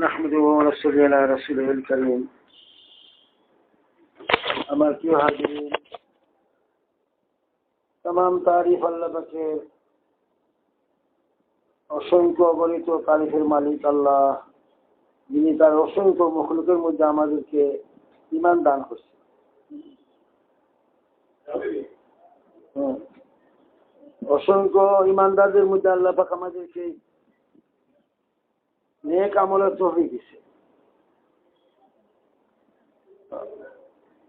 نحمده ونصلي على رسوله الكريم আমার প্রিয় হাজির তাম তারিফ আল্লাহ পাকের অসংখ্য অগণিত তারিফের মালিক আল্লাহ যিনি তার অসংখ্য মখলুকের মধ্যে আমাদেরকে ইমান দান করছে হ্যাঁ। অসংখ্য ইমানদারদের মধ্যে আল্লাহ পাক আমাদেরকে নেক আমলের তফিক দিছে।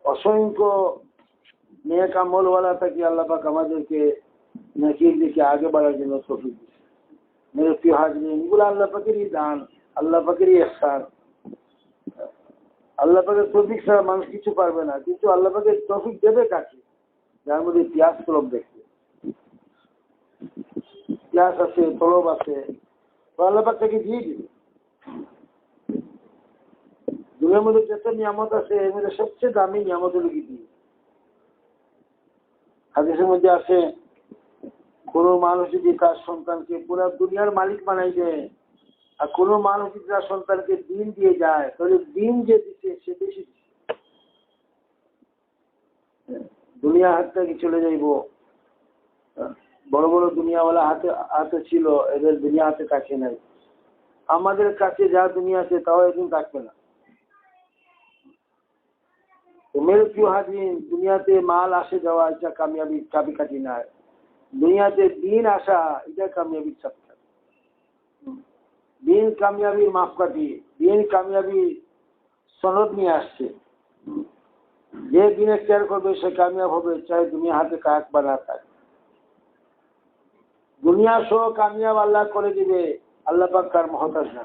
অসংখ্য নেক আমলওয়ালা থাকি আল্লাহ পাক আমাদেরকে নেকির দিকে আগে বাড়ার জন্য তফিক দিছে। মেরে প্রিয় এগুলো আল্লাহ পাকেরই দান, আল্লাহ পাকেরই এহসান। আল্লাহ পাকের তফিক ছাড়া মানুষ কিছু পারবে না, কিন্তু আল্লাহ পাকের তফিক দেবে কাকে? যার মধ্যে পিয়াস তলব দেখবে পিয়াস আছে, তলব আছে, তো আল্লাহ তাকে দিয়ে দিবে। দুনিয়ার মধ্যে যত নিয়ামত আছে, এর মধ্যে সবচেয়ে দামি নিয়ামত হলো কি হাদিসের মধ্যে আছে, কোন মানুষ যদি তার সন্তানকে পুরো দুনিয়ার মালিক বানাই দেয়, আর কোন মানুষ যদি তার সন্তানকে দিন দিয়ে যায়, তাহলে দিন যে দিচ্ছে সে বেশি দুনিয়া হাত থেকে চলে যাইব? বড় বড় দুনিয়াওয়ালা হাতে হাতে ছিল, এদের দুনিয়া হাতে কাছে নাই। আমাদের কাছে যা দুনিয়া আছে, তাও একদিন থাকবে না। তো মেরে প্রিয় হাজিন, দুনিয়াতে মাল আসে যাওয়া, এটা কামিয়াবি চাবি কাটি না। দুনিয়াতে দিন আসা, এটা কামিয়াবির চাপটা দিন কামিয়াবির মাপকাঠি, দিন কামিয়াবি সনদ নিয়ে আসছে। যে দিনে কেয়ার করবে, সে কামিয়াব হবে, চাই দুনিয়া হাতে কাক বা না থাক দুনিয়া সহ কামিয়াব আল্লাহ করে দিবে, আল্লাহ পাক কার মহতাজ না।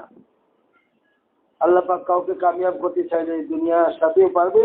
আল্লাহ পাক কাউকে কামিয়াব করতে চাইলে দুনিয়ার সাথেও পারবে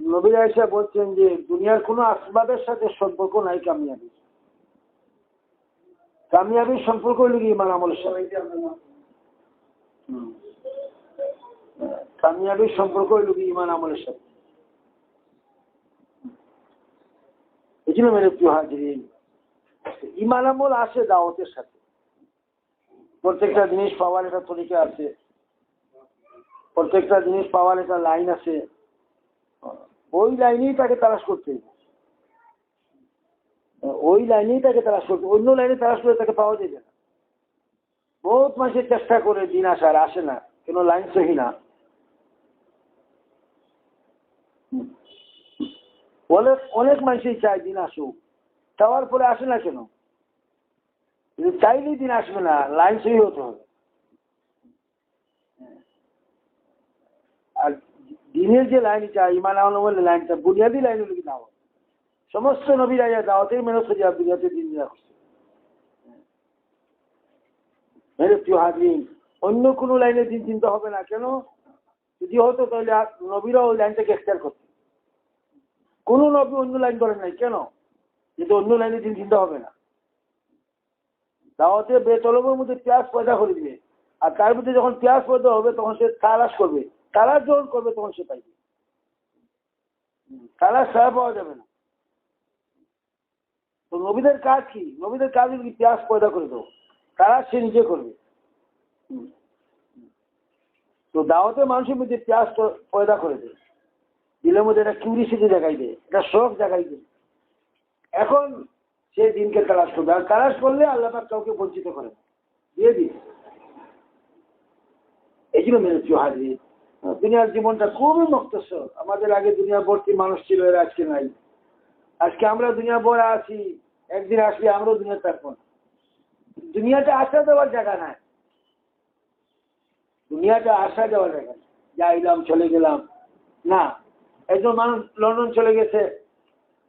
নবীরা এসে বলছেন যে, দুনিয়ার কোনো আসবাবের সাথে সম্পর্ক নাই কামিয়াবি। কামিয়াবির সম্পর্ক হইল কি? ইমান আমলের সাথে। কামিয়াবির সম্পর্ক হইল কি? ইমান আমলের সাথে। এই জন্য মেরে হাজিরিন, ইমান আমল আসে দাওয়াতের সাথে। প্রত্যেকটা জিনিস পাওয়ার একটা তরিকা আছে। প্রত্যেকটা জিনিস পাওয়ার একটা লাইন আছে। ওই লাইনেই তাকে তালাশ করতে ওই লাইনেই তাকে তালাশ করতে, অন্য লাইনে তালাশ করে তাকে পাওয়া যাবে না। বহুত মানুষের চেষ্টা করে দিন আসার, আসে না, কেন লাইন সহি না। অনেক অনেক মানুষই চায় দিন আসুক, চাওয়ার পরে আসে না কেন? চাইলেই দিন আসবে না, লাইন সহি হতে হবে আর দিনের যে লাইনটা ইমান আলমের লাইনটা বুনিয়াদি লাইন হলো কি দাওয়াত সমস্ত নবীরা যা দাওয়াতের মেনে সোজা দুনিয়াতে দিন করছে মেরে হাজরিন, অন্য কোনো লাইনে দিন চিন্তা হবে না। কেন? যদি হতো তাহলে নবীরা ওই লাইনটাকে এক্সটার করতো কোনো নবী অন্য লাইন করেন নাই। কেন? কিন্তু অন্য লাইনে দিন চিন্তা হবে না। দাওয়াতে বেতলবের মধ্যে পেঁয়াজ পয়দা করে দিবে। আর তার মধ্যে যখন পেঁয়াজ পয়দা হবে, তখন সে তালাশ করবে। তালাশ যখন করবে তখন সে পাইবে তালাশ ছাড়া পাওয়া যাবে না। তো নবীদের কাজ কি? নবীদের কাজ কি? পেঁয়াজ পয়দা করে দেবো তালাশ সে নিজে করবে। তো দাওয়াতে মানুষের মধ্যে পেঁয়াজ পয়দা করে দেয়। দিলের মধ্যে একটা কিউরিসিটি দেখাই দেয়। একটা শখ দেখাই দেয়। এখন সে দিনকে তালাশ করবে। আর তালাশ করলে আল্লাহ পাক কাউকে বঞ্চিত করে দিয়ে দিই। এই জন্য প্রিয় হাজির। দুনিয়ার জীবনটা খুবই মুক্তসর। আমাদের আগে দুনিয়া ভর্তি মানুষ ছিল, এরা আজকে নাই। আজকে আমরা দুনিয়া ভরে আছি, একদিন আসলে আমরাও দুনিয়া থাকব না। দুনিয়াটা আসা দেওয়ার জায়গা নাই। দুনিয়াটা আসা দেওয়ার জায়গা যাইলাম চলে গেলাম। না, একজন মানুষ লন্ডন চলে গেছে।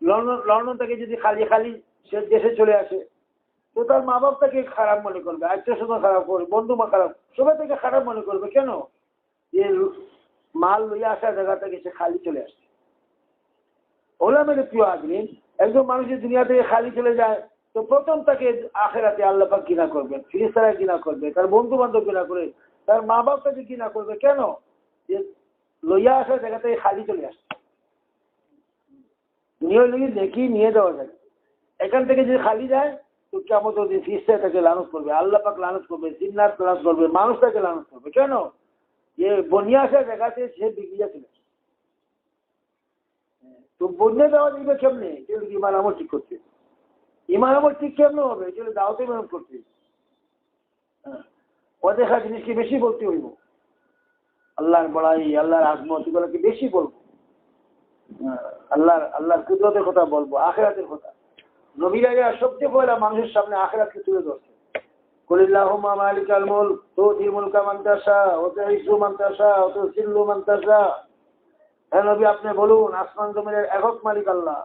লন্ডন লন্ডন থেকে যদি খালি খালি সে দেশে চলে আসে, তো তার মা বাপ তাকে খারাপ মনে করবে আত্মীয় স্বজন খারাপ করবে বন্ধু মা খারাপ, সবাই তাকে খারাপ মনে করবে। কেন? যে মাল লইয়া আসা জায়গা থেকে সে খালি চলে আসছে ওলা মেরে প্রিয় আগ্রিন একজন মানুষের দুনিয়া থেকে খালি চলে যায়, তো প্রথম তাকে আখেরাতে আল্লাপাক কিনা করবেন ফিরিস্তারা কিনা করবে, তার বন্ধু বান্ধব কিনা করে, তার মা বাপ তাকে কিনা করবে। কেন? যে লইয়া আসা জায়গা থেকে খালি চলে আসছে দুনিয়া লইয়ে দেখি নিয়ে যাওয়া যায়। এখান থেকে যদি খালি যায়, তো কেমন তো ফিরিস্তা তাকে লানত করবে। আল্লাহ পাক করবে, জিন্নাত লানত করবে, মানুষ তাকে লানত করবে। কেন? যে জায়গাতে তো বন্যা ঠিক করতে। ইমান ঠিক কেমনে হবে? করতে। হ্যাঁ। অদেখা জিনিসকে বেশি বলতে হইব। আল্লাহর বড়াই আল্লাহর আজমত এগুলোকে বেশি বলব। হ্যাঁ, আল্লাহর আল্লাহর কুদরতের কথা বলব আখেরাতের কথা। নবীরা সবচেয়ে পয়লা মানুষের সামনে আখেরাতকে তুলে ধরছে قل اللهم مالك الملك تؤتي الملك من تشاء وتعز من تشاء وتذل من تشاء হ্যাঁ নবী আপনি বলুন আসমান জমিনের একক মালিক আল্লাহ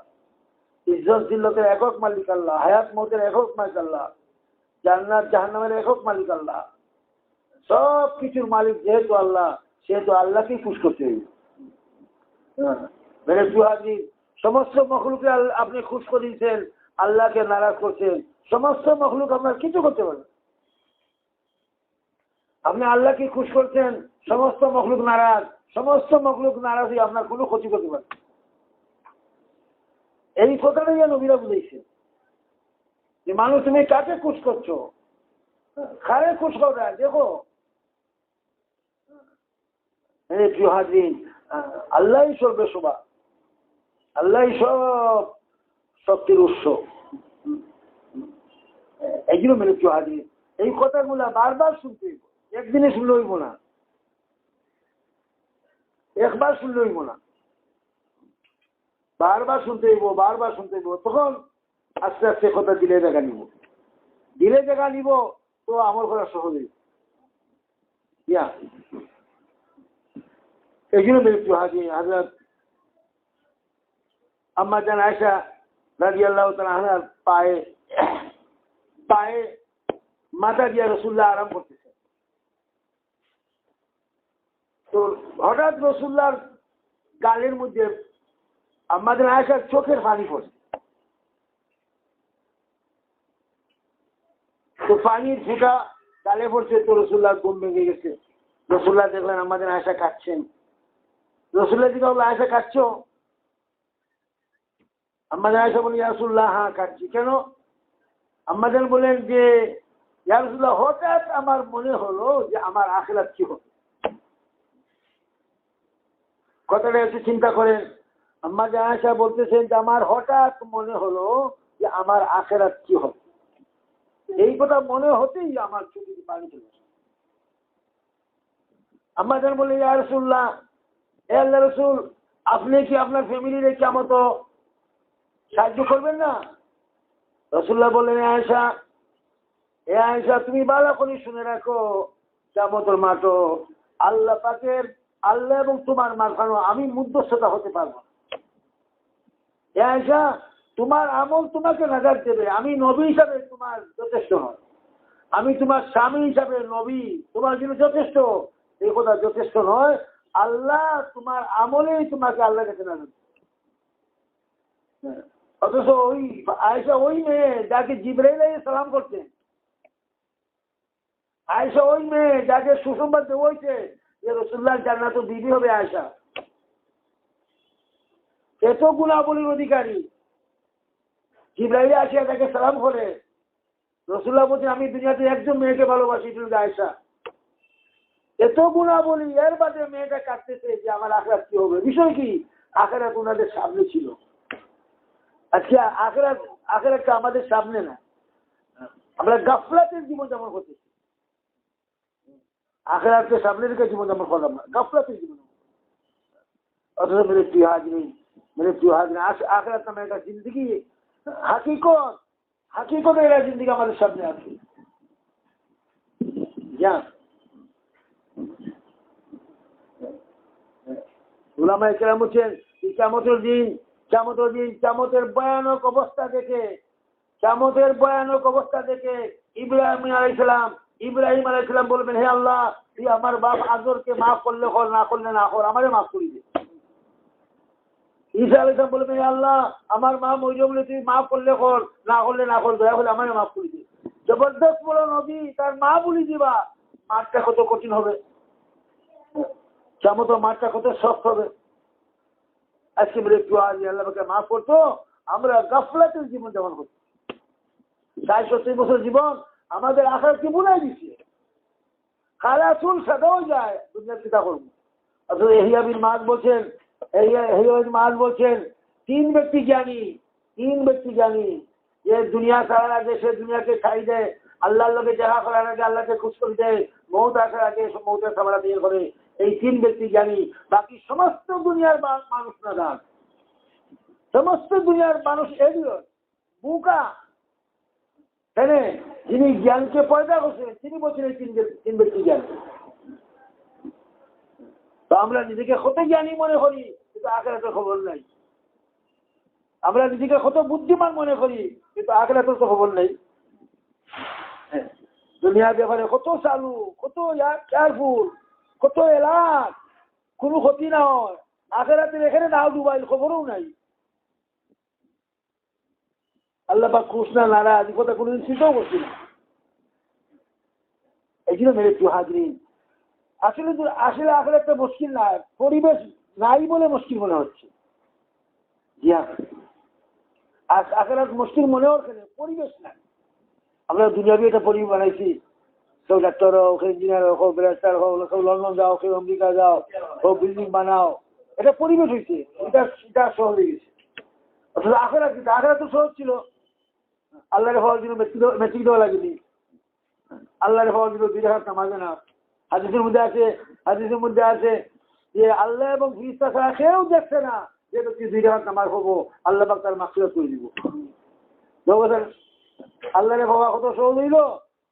ইজ্জত জিল্লতের একক মালিক আল্লাহ হায়াত মতের একক মালিক আল্লাহ জান্নাত জাহান্নামের একক মালিক আল্লাহ সব কিছুর মালিক যেহেতু আল্লাহ সেহেতু আল্লাহকেই খুশ করতে হইবে হ্যাঁ, মেরে সুহাজি সমস্ত মখলুকে আল- আপনি খুশ করে দিয়েছেন আল্লাহকে নারাজ করছেন সমস্ত মখলুক আপনার কিছু করতে পারেন আপনি আল্লাহকে খুশ করছেন, সমস্ত মখলুক নারাজ, সমস্ত মখলুক নারাজ হয়ে আপনার কোনো ক্ষতি করতে পারে। এই কথাটাই যেন নবীরা বুঝেছে যে মানুষ, তুমি কাকে খুশ করছ? খারে খুশ করবে দেখো। আল্লাহ সর্বে শোভা। আল্লাহ সব শক্তির উৎস। এইগুলো মেরে প্রিয় এই কথাগুলা বারবার শুনতে একদিনে শুনলে হইব না। একবার শুনলে হইব না। বারবার শুনতে হইব, বারবার শুনতে হইব, তখন আস্তে আস্তে কথা দিলে জায়গা নিব। দিলে জায়গা নিব তো আমল করা সহজ ইয়া। এই জন্য মৃত্যু হাজি, হাজরত। আম্মা জান আয়সা রাজি আল্লাহ তালার পায়ে পায়ে মাথা দিয়া রসুল্লাহ আরাম করতেছে। তো হঠাৎ রসুল্লাহর গালের মধ্যে আমাদের আয়সার চোখের পানি পড়ছে তো পানির ফুটা গালে পড়ছে তো রসুল্লাহ ঘুম ভেঙে গেছে। রসুল্লাহ দেখলেন আমাদের আয়সা কাটছেন রসুল্লাহ দিকে বলল আয়সা কাটছ আমাদের আয়সা বলি রসুল্লাহ হ্যাঁ কাটছি কেন? আমাদের বলেন যে ইয়ারসুল্লাহ হঠাৎ আমার মনে হলো যে আমার আখেরাত কি হবে? কথাটা একটু চিন্তা করেন। আম্মা জাহাসা বলতেছেন যে আমার হঠাৎ মনে হলো যে আমার আখেরাত কি হবে? এই কথা মনে হতেই আমার চোখে পানি চলে আম্মা জান বলে ইয়া রসুল্লাহ এ আল্লাহ রসুল, আপনি কি আপনার ফ্যামিলির কেমন সাহায্য করবেন না? রসুল্লাহ বললেন আয়সা এ আয়সা তুমি ভালো করে শুনে রাখো কেমতর মাটো আল্লাহ পাকের আল্লাহ এবং তোমার মাঝখানো আমি মুদ্রস্থতা হতে পারব না। তোমার আমল তোমাকে নাজার দেবে আমি নবী হিসাবে তোমার যথেষ্ট নয় আমি তোমার স্বামী হিসাবে নবী, তোমার জন্য যথেষ্ট এই কথা যথেষ্ট নয় আল্লাহ তোমার আমলেই তোমাকে আল্লাহ কাছে নাজার। অথচ ওই আয়সা ওই মেয়ে যাকে জিব্রাইল সালাম করতেন আয়সা ওই মেয়ে যাকে সুসংবাদ দেওয়া হয়েছে যে রসুল্লাহ জান্নাত বিবি হবে আয়সা। এত গুণাবলীর অধিকারী। জিব্রাইলে আসিয়া তাকে সালাম করে, রসুল্লাহ বলছেন, আমি দুনিয়াতে একজন মেয়েকে ভালোবাসি, তুমি আয়সা। এত গুণাবলী, এর বাদে মেয়েটা কাটতেছে যে আমার আখরাত কি হবে? বিষয় কি? আখরাত ওনাদের সামনে ছিল। আজকে আখরাত আখরাতটা আমাদের সামনে না। আমরা গাফলাতের জীবন যেমন করতেছি। আখরাতকে সামনে রেখে জীবন যাপন করলাম না। গাফলাতের জীবন অথচ প্রিয় হাজরি প্রিয় হাজরি আখরাত নামে একটা জিন্দগি, হাকিকত হাকিকত এরা জিন্দগি আমাদের সামনে আছে। কেমতের দিন কেমতের দিন কেমতের ভয়ানক অবস্থা দেখে কেমতের ভয়ানক অবস্থা দেখে ইব্রাহিম আলাইসালাম ইব্রাহিম আলাইসালাম বলবেন, হে আল্লাহ, তুই আমার বাপ আজরকে মাফ করলে কর, না করলে না কর, আমারে মাফ করি দে। ঈসা আলাইসালাম বলবেন, "হে আল্লাহ, আমার মা মরিয়ে বলে তুই মাফ করলে কর, না করলে না কর, দয়া করে আমারে মাফ করি দে। জবরদস্ত বলো, নবী, তার মা বলি দিবা, মাঠটা কত কঠিন হবে। কেমন মাঠটা কত সফট হবে। আজকে বলে, একটু আজ আল্লাহকে মাফ করতো, আমরা গাফলাতের জীবন যেমন করছি ষাট সত্তর বছর জীবন আমাদের আশার কি বুঝাই দিচ্ছে কালা চুল সাদাও যায়, দুনিয়ার চিন্তা করব। অথচ মাছ বলছেন মাছ বলছেন, তিন ব্যক্তি জ্ঞানী, তিন ব্যক্তি জ্ঞানী। যে দুনিয়া ছাড়ার আগে, সে দুনিয়াকে খাই দেয় আল্লাহ আল্লাহকে দেখা করার আগে আল্লাহকে খুশ করে দেয়, মৌত আসার আগে মৌতের সামলা দিয়ে করে। এই তিন ব্যক্তি জ্ঞানী, বাকি সমস্ত দুনিয়ার মানুষ না দান সমস্ত দুনিয়ার মানুষ এগুলো, বুকা। তাই যিনি জ্ঞানকে পয়দা করছেন তিনি ব্যক্তি- তিন ব্যক্তি জ্ঞান। তো আমরা নিজেকে কত জ্ঞানী মনে করি কিন্তু আখেরাতের খবর নাই। আমরা নিজেকে কত বুদ্ধিমান মনে করি কিন্তু আখেরাতের তো খবর নেই। হ্যাঁ, দুনিয়ার ব্যাপারে কত চালু কত কেয়ারফুল কত এলাক কোনো ক্ষতি না হয়। আখেরাতের এখানে নাও ডুবাইল খবরও নাই। আল্লাহ বা খুশ না নারাজ কথা কোনোদিন চিন্তাও করছি না। এই জন্য মেরে আসলে আসলে আসলে একটা মুশকিল না, পরিবেশ নাই বলে মুশকিল মনে হচ্ছে। হ্যাঁ। আসলে মুশকিল মনে হচ্ছে পরিবেশ নাই। আমরা দুনিয়াবি একটা পরিবেশ বানাইছি। কেউ ডাক্তার হোক ইঞ্জিনিয়ার হোক ব্যারিস্টার হোক কেউ লন্ডন যাও কেউ আমেরিকা যাও বিল্ডিং বানাও। এটা পরিবেশ হয়েছে এটা এটা সহজ হয়ে গেছে। অথচ আখেরা কিন্তু তো সহজ ছিল। আল্লাহর হওয়ার জন্য মেট্রিক দেওয়া লাগেনি। আল্লাহর হওয়ার জন্য দুই হাজার নামাজে না হাদিসের মধ্যে আছে, হাদিসের মধ্যে আছে যে আল্লাহ এবং ফিরিস্তা ছাড়া কেউ দেখছে না যে ব্যক্তি দুই হাজার নামাজ হব আল্লাহ পাক তার মাকসুরাত করে দিব। আল্লাহরে বাবা কত সহজ হইল?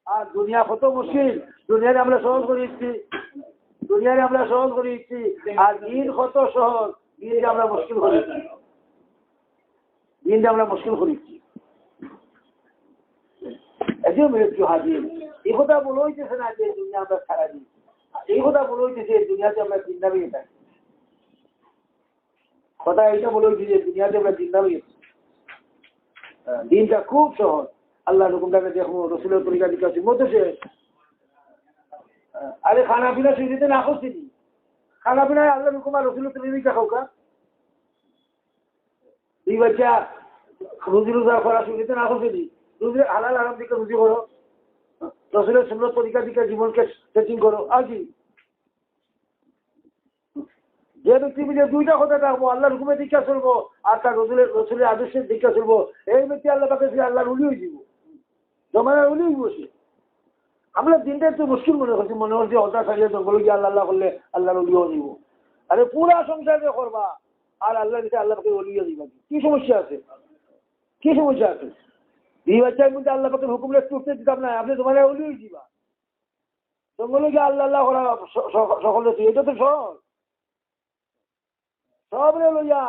আর দুনিয়া কত মুশকিল। দুনিয়ারে আমরা সহজ করে দিচ্ছি। দুনিয়ারে আমরা সহজ করে দিচ্ছি। আর দিন কত সহজ। দিনকে আমরা মুশকিল করে দিচ্ছি। দিনটা আমরা মুশকিল করে দিচ্ছি। এটিও মৃত্যু হাজির। এই কথা বলে হইতেছে না যে দুনিয়া আমরা সারা দিই এই কথা বলে হইতেছে দুনিয়াতে আমরা পেয়ে থাকি। কথা এইটা বলে হইছে যে দুনিয়াতে আমরা পেয়ে দিনটা খুব সহজ। আল্লাহ রকমটাকে দেখো, রসুলের তরিকা দিকে মতো সে আরে খানা পিনা সুবিধা না করছি খানা পিনায় আল্লাহ রকম আর রসুলের তরিকা খাও কা। দুই বাচ্চা রুজি রোজগার করা সুবিধা না করছি রুজি হালাল আরাম দিকে রুজি করো। রসুলের তরিকা দিকে জীবনকে সেটিং করো। আর কি? দুইটা কথা রাখব আল্লাহর হুকুমে দীক্ষা চলবো, আর তার রসুলের রসুলের আদর্শের দীক্ষা চলবো, এই ব্যক্তি আল্লাহ পাকে আল্লাহর উলিয়ে দিব জমানার উলিয়ে বসে আমরা দিনটা একটু মুশকিল মনে করছি, মনে হচ্ছে হতাশ হারিয়ে জঙ্গল গিয়ে আল্লাহ আল্লাহ করলে আল্লাহর উলিয়েও দিব আরে পুরা সংসারে করবা, আর আল্লাহ দিকে আল্লাহ পাকে উলিয়ে দিবা কি সমস্যা আছে? কি সমস্যা আছে? দুই বাচ্চার মধ্যে আল্লাহ পাকে হুকুম একটু উঠতে দিতাম না, আপনি তোমার উলিয়ে দিবা জঙ্গলে গিয়ে আল্লাহ আল্লাহ করা সকলে এটা তো সহজ। সব রে লইয়া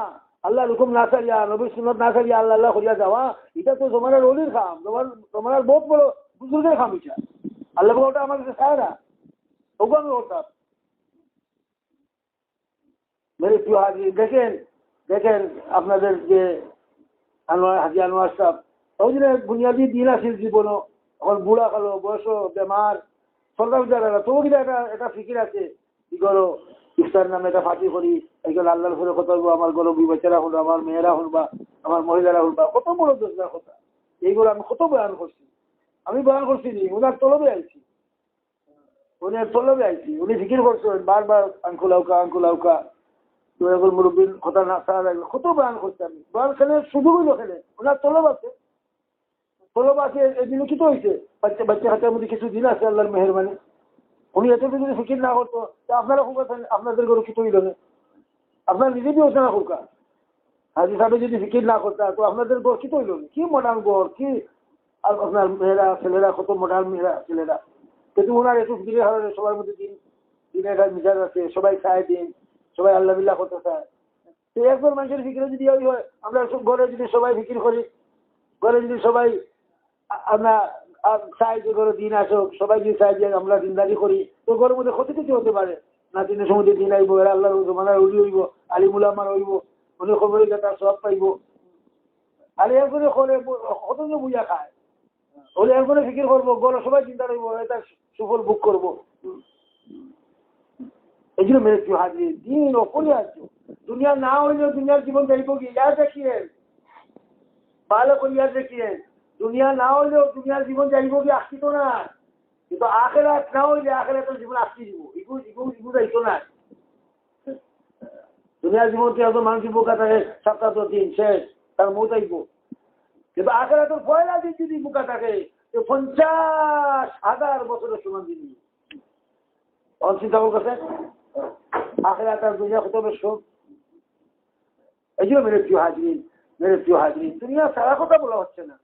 আল্লাহ হুকুম না সারিয়া নবী সুন্নত না সারিয়া আল্লাহ আল্লাহ করিয়া যাওয়া, এটা তো তোমার অলির খাম, তোমার তোমার বহুত বড় বুজুর্গের খাম এটা। আল্লাহ ওটা আমার কাছে চায় না। ওকে আমি করতাম। মেরে প্রিয় দেখেন দেখেন আপনাদের যে আনোয়ার হাজি আনোয়ার সাহেব ওই জন্য বুনিয়াদি দিন আছিল জীবনও। এখন বুড়া কালো বয়স বেমার। সরকার যারা তবু কিন্তু একটা একটা ফিকির আছে। কি করো? নামে একটা করি। আমার হল, আমার মেয়েরা আমার মহিলারা কত বড় কথা। এইগুলো আমি কত বয়ান করছি? আমি বয়ান করছি নি ওনার তলবে আইছি। উনি তলবে আইছি। উনি ফিকির করছেন, বারবার আঙ্কুল আউকা আঙ্কুল আউকা মুরব্বীর কথা না, সারা কত বয়ান করছি আমি? বয়ান খেলে শুধু হইল খেলে। ওনার তলব আছে। তলব আছে এই দিনে কি তো হয়েছে বাচ্চা বাচ্চা হাতের মধ্যে কিছু দিন আছে আল্লাহর মেহরবানি। উনি এত যদি ফিকির না করতো, তা আপনারা খুব আপনাদের গরু কি তৈরি হবে আপনার নিজে বিবেচনা করকা হাজি সাহেব যদি ফিকির না করতা, তো আপনাদের গড় কি তৈরি কি মডার্ন গড় কি আর আপনার মেয়েরা, ছেলেরা, কত মডার্ন মেয়েরা, ছেলেরা। কিন্তু ওনার একটু ফিকিরে হবে সবার মধ্যে দিন দিনে একটা মিজাজ আছে। সবাই খায় দিন, সবাই আল্লাহ বিল্লাহ করতে চায়। তো একবার মানুষের ফিকিরে যদি ওই হয়, আমরা ঘরে যদি সবাই ফিকির করি, ঘরে যদি সবাই আমরা আর চাই যে ঘরে দিন আসুক, সবাই যদি চাই যে আমরা দিনদারি করি, তো ঘরের মধ্যে ক্ষতি কিছু হতে পারে। না দিনের সময় দিন আইব, এরা আল্লাহ জমানা উড়ি হইব, আলিমুল আমার হইব, মনে খবরে তার সব পাইব। আর এর করে করে বুঝা খায়? ওলে এর করে ফিকির করব গড় সবাই চিন্তা করব এটা সুফল বুক করব। এই জন্য মেরে কেউ হাজির। দিন অপরিহার্য। দুনিয়া না হইলেও দুনিয়ার জীবন যাইব কি? ইয়াদ দেখিয়ে ভালো করে ইয়াদ দেখিয়ে দুনিয়া না হইলেও দুনিয়ার জীবন যাইব কি আসিত না? কিন্তু আখেরাত না হইলে আখেরাতের জীবন আসতে দিব ইগু ইগু ইগু যাইতো না। দুনিয়ার জীবন কি এত মানুষ বোকা থাকে? সপ্তাহ দিন, শেষ, তার মত আইব কিন্তু আখেরাতের পয়লা দিন যদি বোকা থাকে পঞ্চাশ হাজার বছরের সমান দিন। অচিন্তা করছে আখেরাত আর দুনিয়া কত বেশ এই জন্য মেরে প্রিয় হাজরিন, মেরে প্রিয় হাজরিন, দুনিয়া সারা কথা বলা হচ্ছে না।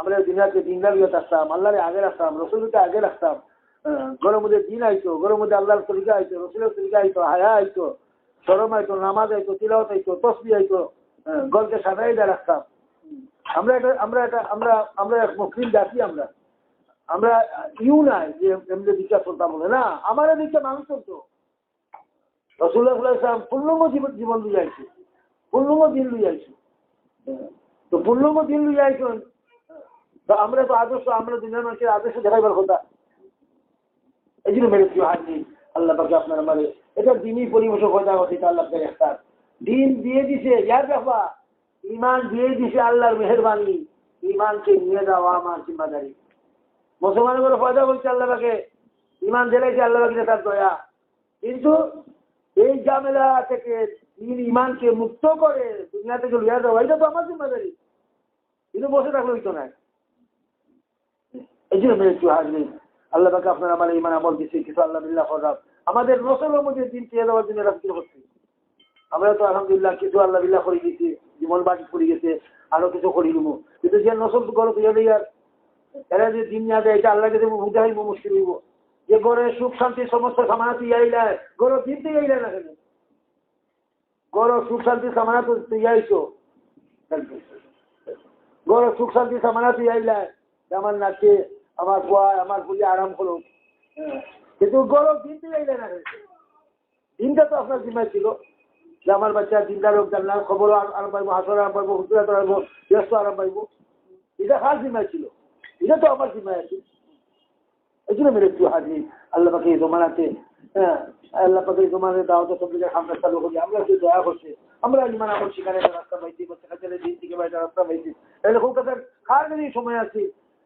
আমরা দুনিয়াকে দিনদার রাখতাম আল্লাহরে আগে রাখতাম রসুলকে আগে রাখতাম। ঘরের মধ্যে দিন আইতো, ঘরের মধ্যে আল্লাহর তরিকা আইতো, রসুলের তরিকা আইতো, হায়া আইতো সরম আইতো, নামাজ আইতো তিলাওত আইতো, তসবি আইতো গলকে সাদাই দিয়ে রাখতাম। আমরা এটা আমরা এটা, আমরা আমরা এক মুসলিম জাতি আমরা। আমরা ইউ নাই যে এমনি দিকটা চলতাম বলে। না আমার দিকটা মানুষ চলতো। রসুল্লাহ পূর্ণঙ্গ জীবন জীবন লুই আইছে দিন লুই আইছে তো পূর্ণঙ্গ দিন লুই তো আমরা তো আদর্শ, আমরা দুনিয়ার মানুষের আদর্শ দেখাইবার কথা। এই জন্য মেরে প্রিয় হাত নেই আল্লাহ পাকে আপনার আমার এটা দিনই পরিবেশ কথা কথা আল্লাহ পাকে একটা। দিন দিয়ে দিছে, ইয়ার ব্যাপার। ইমান দিয়ে দিছে আল্লাহর মেহরবানি। ইমানকে নিয়ে দেওয়া আমার জিম্মাদারি। মুসলমানের করে ফয়দা বলছে আল্লাহ পাকে। ইমান দিলাইছে আল্লাহ পাকে তার দয়া। কিন্তু এই জামেলা থেকে দিন ইমানকে মুক্ত করে দুনিয়া থেকে লিয়া দেওয়া এটা তো আমার জিম্মাদারি। কিন্তু বসে থাকলে হইতো না। এই জন্য মেরে একটু হাজরি আল্লাহ পাকে আপনার আমার ইমান আমল দিচ্ছে কিছু আল্লাহ বিল্লাহ আমাদের নসলের মধ্যে দিন চেয়ে দেওয়ার জন্য কিছু করছি। আমরা তো আলহামদুলিল্লাহ কিছু আল্লাহ বিল্লাহ করে দিচ্ছি জীবন বাটি করে গেছে, আরও কিছু করি দিব। কিন্তু যে নসল গড় দেয় আর, এরা যে দিন না দেয়, এটা আল্লাহকে দেবো বুঝে হইব মুশকিল হইব। যে গড়ে সুখ, শান্তি, সমস্ত সামানা তুই আইলায় গড় দিন তুই আইলায় না কেন? গড় সুখ, শান্তি সামানা তো তুই আইছো গড় সুখ, শান্তি সামানা তুই আইলায় আমার নাচে আমার গোয়ায় আমার পুজো আরাম করো। কিন্তু গড় দিন তুই আইলায় না দিনটা তো আপনার জিম্মায় ছিল। যে আমার বাচ্চা দিনদার হোক জানলাম খবর আরাম পাইবো হাসর আরাম পাইবো হুজুরাত আরাম ব্যস্ত আরাম পাইবো এটা কার জিম্মায় ছিল। এটা তো আমার জিম্মায় আছে। এই জন্য মেরে একটু হাজির আল্লাহ পাখি জমানাতে হ্যাঁ আল্লাহ এই জমানাতে দাওয়াতে সব দিকে আমরা চালু করি আমরা একটু দয়া করছে আমরা ইমান আমার একটা রাস্তা পাইছি বাচ্চা কাছে দিন থেকে বাইরে রাস্তা পাইছি। তাহলে কলকাতার খার সময় আছে?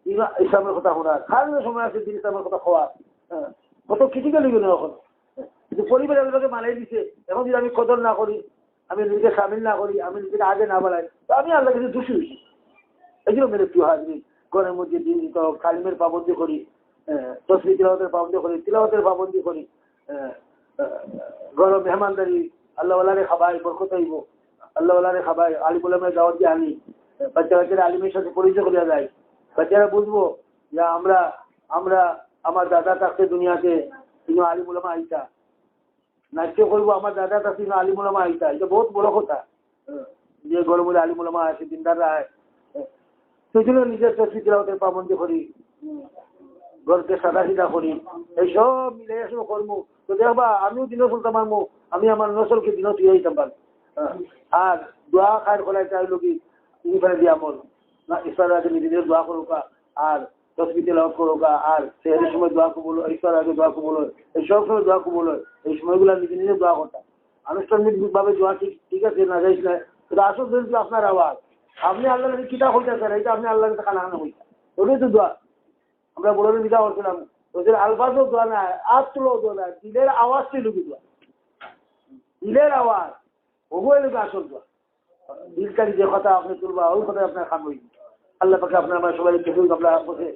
ইসলামের কথা শোনার। খার সময় আছে, দিন ইসলামের কথা খাওয়া হ্যাঁ। কত ক্রিটিক্যাল হইল না এখন? কিন্তু পরিবার আমাকে মানাই দিছে। এখন যদি আমি কদর না করি, আমি নিজেকে সামিল না করি, আমি নিজেকে আগে না বাড়াই, তো আমি আল্লাহ কাছে দোষী হয়েছি এই জন্য মেরে প্রিয় হাজরি ঘরের মধ্যে দিন দিত কালিমের পাবন্দি করি তসরি তিলাওয়াতের পাবন্দি করি, তিলাওয়াতের পাবন্দি করি ঘর মেহমানদারি আল্লাহওয়ালারে খাবাই বরকত হইব। আল্লাহওয়ালারে খাবাই আলিমুলামের দাওয়াত দিয়ে আনি বাচ্চা বাচ্চারা আলিমের সাথে পরিচয় করিয়া যায় বাচ্চারা বুঝব যে আমরা আমরা আমার দাদা থাকতে দুনিয়াতে তিনি আলিমুলামা আইতা। নাট্য করব আমার দাদা তাসিম আলিমুলামা আইতা। এটা বহুত বড় কথা। যে গরম মধ্যে আলিমুলামা আছে দিনদাররা হয় সেই জন্য নিজের তিলাওয়াতের পাবন্দি করি। ঘরকে সাদা সিধা করি। এইসব মিলে এসব কর্ম। তো দেখবা আমিও দিনও চলতাম আরমো আমি আমার নসলকে দিনও তুই দিতাম পারি আর দোয়া খায় করাই চাই লোকি ইনফানে দিয়ে আমল। নিজেদের দোয়া করুকা আর তসবি তেলাওয়াত করুকা আর সেহের সময় দোয়া কবুল আগে দোয়া কবুল এই সব সময় দোয়া কবুল এই সময়গুলো নিজে নিজে দোয়া করতা আনুষ্ঠানিকভাবে দোয়া ঠিক ঠিক আছে, না আসল আপনার আওয়াজ? আপনি আল্লাহ কিতাব হইতেছেন এইটা আপনি আল্লাহ কাছে হইতা ওটাই তো দোয়া। আমরা বড় বিদা করছিলাম। ওদের দোয়া না তুলো দোয়া না দিলের আওয়াজটি লুকি দোয়া? দিলের আওয়াজ ওগুলো আসল দোয়া। দিলকারি যে কথা আপনি তুলবা, ওই কথা আপনার খান হইবে আল্লাহ পাকে আপনার আমার সবাই কেটে আমরা বসে